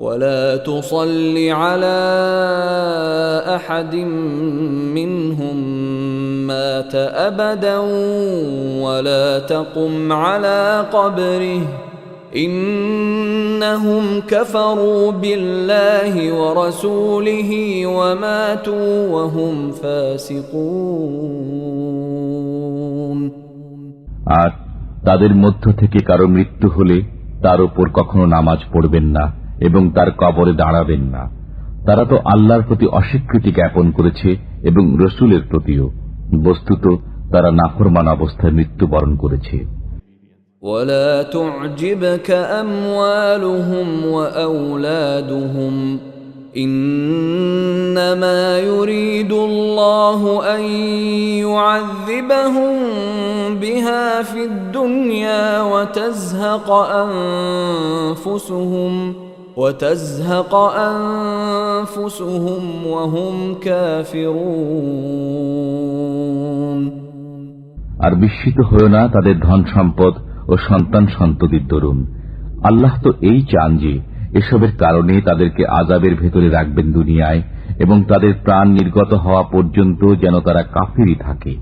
ولا تصل على احد منهم مات ابدا ولا تقم على قبره انهم كفروا بالله ورسوله وماتوا وهم فاسقون আর তাদের মধ্য থেকে কারো মৃত্যু হলে তার উপর কখনো নামাজ পড়বেন না এবং তার কবরে দাঁড়াবেন না তারা তো আল্লাহর প্রতি অস্বীকৃতি জ্ঞাপন করেছে এবং রসুলের প্রতিও বস্তুত তারা নাফরমান অবস্থায় মৃত্যুবরণ করেছে ولا تعجبك اموالهم واولادهم انما يريد الله ان يعذبهم بها في الدنيا وتزهق انفسهم وتزهق انفسهم وهم كافرون আর বিস্মিত হয়েও না তাদের ধন সম্পদ ও সন্তান সন্ততির দরুন আল্লাহ তো এই চান যে এসবের কারণে তাদেরকে আজাবের ভেতরে রাখবেন দুনিয়ায় এবং তাদের প্রাণ নির্গত হওয়া পর্যন্ত যেন তারা কাফিরই থাকে